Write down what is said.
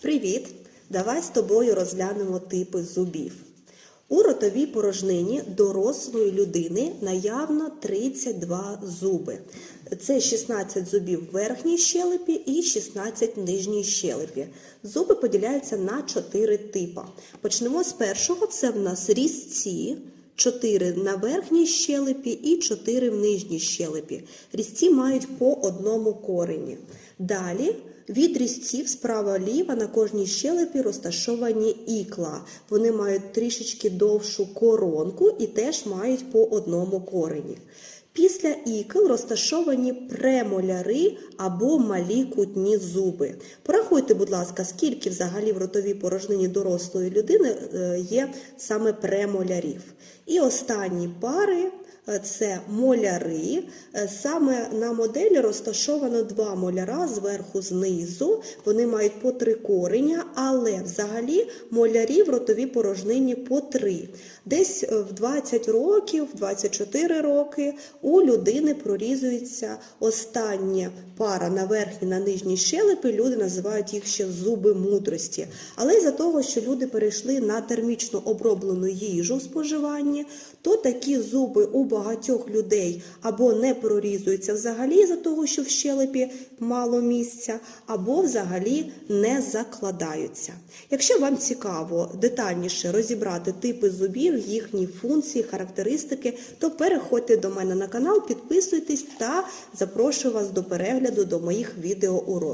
Привіт! Давай з тобою розглянемо типи зубів. У ротовій порожнині дорослої людини наявно 32 зуби. Це 16 зубів в верхній щелепі і 16 в нижній щелепі. Зуби поділяються на 4 типи. Почнемо з першого. Це в нас різці. 4 на верхній щелепі і 4 в нижній щелепі. Різці мають по одному корені. Далі від різців справа-ліва на кожній щелепі розташовані ікла. Вони мають трішечки довшу коронку і теж мають по одному корені. Після ікл розташовані премоляри або малі кутні зуби. Порахуйте, будь ласка, скільки взагалі в ротовій порожнині дорослої людини е, є саме премолярів. І останні пари це моляри. Е, Саме на моделі розташовано два моляра зверху знизу. Вони мають по три кореня, але взагалі молярі в ротовій порожнині по три. Десь е, в 20 років, в 24 роки у людини прорізується остання пара на верхній на нижній щелепі. Люди називають їх ще зуби мудрості. Але із-за того, що люди перейшли на термічно оброблену їжу в споживанні, то такі зуби у багатьох людей або не прорізуються взагалі за того, що в щелепі мало місця, або взагалі не закладаються. Якщо вам цікаво детальніше розібрати типи зубів, їхні функції, характеристики, то переходьте до мене на канал, підписуйтесь та запрошую вас до перегляду до моїх відеоуроків.